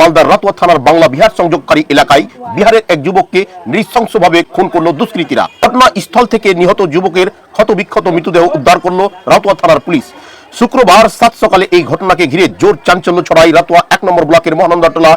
মালদার রাতুয়া থানার বাংলা বিহার সংযোগকারী এলাকায় বিহারের এক যুবককে নৃশংসভাবে খুন করল দুষ্কৃতীরা। ঘটনাস্থল থেকে নিহত যুবকের ক্ষতবিক্ষত মৃতদেহ উদ্ধার করল রাতুয়া থানার পুলিশ। শুক্রবার সাত সকালে এই ঘটনাকে ঘিরে জোর চাঞ্চল্য ছড়ায় রাতুয়া এক নম্বর ব্লকের মহানন্দাটোলা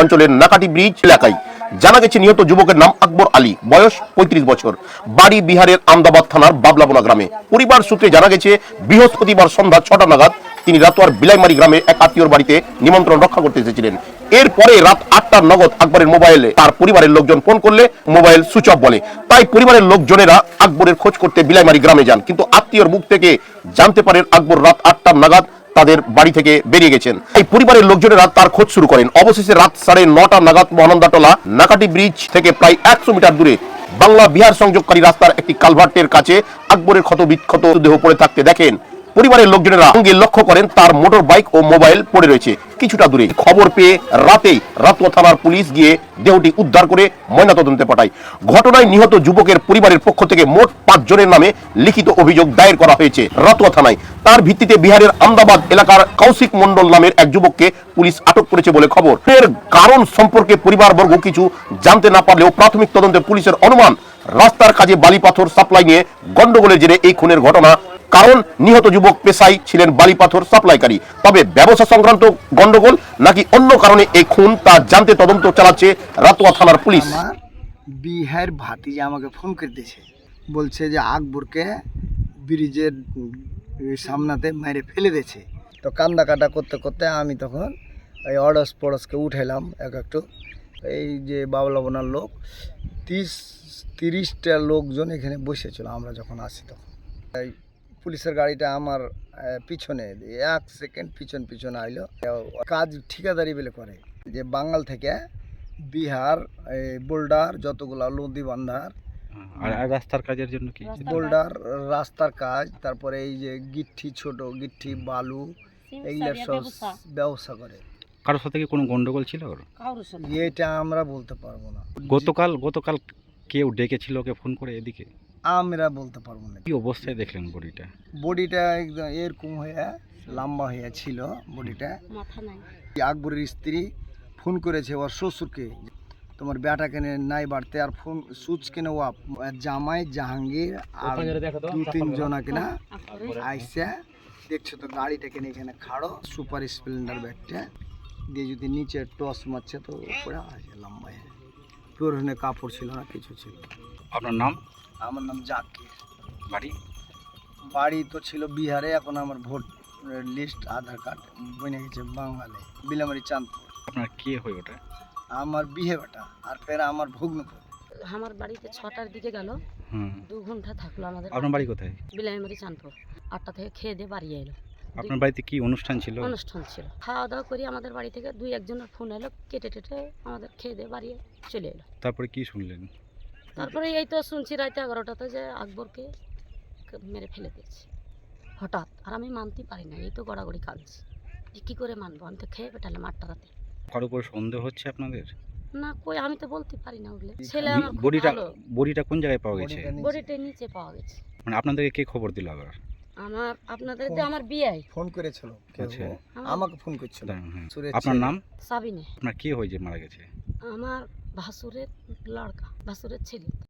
অঞ্চলের নাকাটি ব্রিজ এলাকায়। জানা গেছে, নিহত যুবকের নাম আকবর আলী, বয়স পঁয়ত্রিশ বছর, বাড়ি বিহারের আমদাবাদ থানার বাবলাবোনা গ্রামে। পরিবার সূত্রে জানা গেছে, বৃহস্পতিবার সন্ধ্যা ছটা নাগাদ তিনি রাতোয়ার বিলাইমারি গ্রামে এক আত্মীয়র বাড়িতে নিমন্ত্রণ রক্ষা করতে এসেছিলেন। এরপরে রাত আটটার নগদ আকবরের মোবাইলে তার পরিবারের লোকজন ফোন করলে মোবাইল সুইচ অফ বলে। তাই পরিবারের লোকজনেরা আকবরের খোঁজ করতে বিলাইমারি গ্রামে যান, কিন্তু আত্মীয়র মুখ থেকে জানতে পারেন আকবর রাত আটটার নাগাদ তাদের বাড়ি থেকে বেরিয়ে গেছেন। এই পরিবারের লোকজনেরা তার খোঁজ শুরু করেন। অবশেষে রাত সাড়ে নটা নাগাদ মহানন্দাটোলা নাকাটি ব্রিজ থেকে প্রায় একশো মিটার দূরে বাংলা বিহার সংযোগকারী রাস্তার একটি কালভার্টের কাছে আকবরের ক্ষত বিক্ষত দেহ পড়ে থাকতে দেখেন। পরিবারের লোকজনেরা সঙ্গে লক্ষ্য করেন তার মোটর বাইক ও মোবাইল পড়ে রয়েছে। কিছুটা দূরে খবর পেয়ে রাতেই রাতুয়া থানার পুলিশ গিয়ে দেহটি উদ্ধার করে ময়নাতদন্তে পাঠায়। ঘটনায় নিহত যুবকের পরিবারের পক্ষ থেকে মোট পাঁচ জনের নামে লিখিত অভিযোগ দায়ের করা হয়েছে রাতুয়া থানায়। তার ভিত্তিতে বিহারের আমদাবাদ এলাকার কৌশিক মন্ডল নামের এক যুবককে পুলিশ আটক করেছে বলে খবর। এর কারণ সম্পর্কে পরিবারবর্গ কিছু জানতে না পারলেও প্রাথমিক তদন্তে পুলিশের অনুমান রাস্তার কাজে বালি পাথর সাপ্লাই নিয়ে গন্ডগোলের জেরে এই খুনের ঘটনা। কারণ, নিহত যুবক পেশায় ছিলেন বালি পাথর সাপ্লাইকারী। তবে ব্যবসা সংক্রান্ত গন্ডগোল নাকি অন্য কারণে এই খুন তা জানতে তদন্ত চালাচ্ছে রাতুয়া থানার পুলিশ। বিহার ভাতিজা আমাকে ফোন করে দিয়েছে বলছে যে আকবরকে ব্রিজের সামনাতে মেরে ফেলে দিয়েছে। তো কান্দা কাটা করতে করতে আমি তখন এই অড়স পড়সকে উঠাইলাম, এক একটু। এই যে বাবলা বোনার লোক তিরিশ তিরিশটা লোকজন এখানে বসেছিল আমরা যখন আসি তখন। এই পুলিশের গাড়িটা আমার পিছনে এক সেকেন্ড পিছন পিছনে আইলো। কাজ ঠিকাদারি বলে করে যে বাঙাল থেকে বিহার এই বোল্ডার যতগুলা নদী বান্ধার। আর আর রাস্তার কাজের জন্য কি? বোল্ডার রাস্তার কাজ তারপরে এই যে গিট্টি ছোট গিট্টি বালু এইগুলোর সব ব্যবসা করে। কারোর সাথে কি কোনো গন্ডগোল ছিল ওর? এটা আমরা বলতে পারব না। গতকাল গতকাল কেউ ডেকেছিল ওকে ফোন করে এদিকে? আমরা বলতে পারব না। কি অবস্থায় দেখলেন বডিটা? বডিটা একদম এরকম হয়ে লম্বা হয়ে ছিল বডিটা। মাথা নাই। আকবরের স্ত্রী ফোন করেছে ওর শ্বশুরকে তোমার বেটা কেনে নাই বাড়তে আর ফোন সুচ কেনে ও জামাই জাহাঙ্গীর আর দু তিন জনা কিনা আইসা দেখছ তো গাড়িটা কেনে এখানে খাড়ো সুপার স্প্লেন্ডার ব্যাগটা। দিয়ে যদি নিচে টস মারছে তো পড়ে আছে লম্বা হয়ে পুরো কাপড় ছিল না কিছু ছিল আপনার নাম? আমার নাম জাকির। বাড়ি? বাড়ি তো ছিল বিহারে এখন আমার ভোট লিস্ট আধার কার্ড বনে গেছে বাঙালি বিলামারি চাঁদপুর। আপনার কে হয়ে ওটা? আমার বিহে বেটা আর ফের আমার ভগ্নপুর আমার বাড়িতে ছটার দিকে গেল দু ঘণ্টা থাকল আমাদের। আপনার বাড়ি কোথায়? বিলামারি চাঁদপুর। আটটা থেকে খেয়ে দিয়ে বাড়ি এলো। আপনার বাড়িতে কি অনুষ্ঠান ছিল? অনুষ্ঠান ছিল। খাওয়া দাওয়া করি আমাদের বাড়ি থেকে দুই একজনের ফোন এলো কেটে টেটে আমাদের খেয়ে দিয়ে বাড়ি চলে এলো। তারপরে কি শুনলেন? তারপরে এই তো শুনছি রাতে এগারোটাতে যে আকবরকে মেরে ফেলে দিয়েছে। হঠাৎ আর আমি মানতে পারি না এই তো গড়াগড়ি কাঁদছি। যে কী করে মানবো? আমি তো খেয়ে পেটালাম আটটা রাতে। কারোর উপর সন্দেহ হচ্ছে আপনাদের? না কই আমি তো বলতে পারি না ওগুলো। ছেলে আমার বডিটা বডিটা কোন জায়গায় পাওয়া গেছে। বডিটা নিচে পাওয়া গেছে। মানে আপনাদেরকে কে খবর দিল আবার? আমার আপনাদের যে আমার বিয়ে ফোন করেছিল আচ্ছা। আমাকে ফোন করছিল। আপনার নাম? সাবিনা। আপনার কে হয়েছে মারা গেছে? আমার ভাসুরের লড়কা ভাসুরের ছেলে।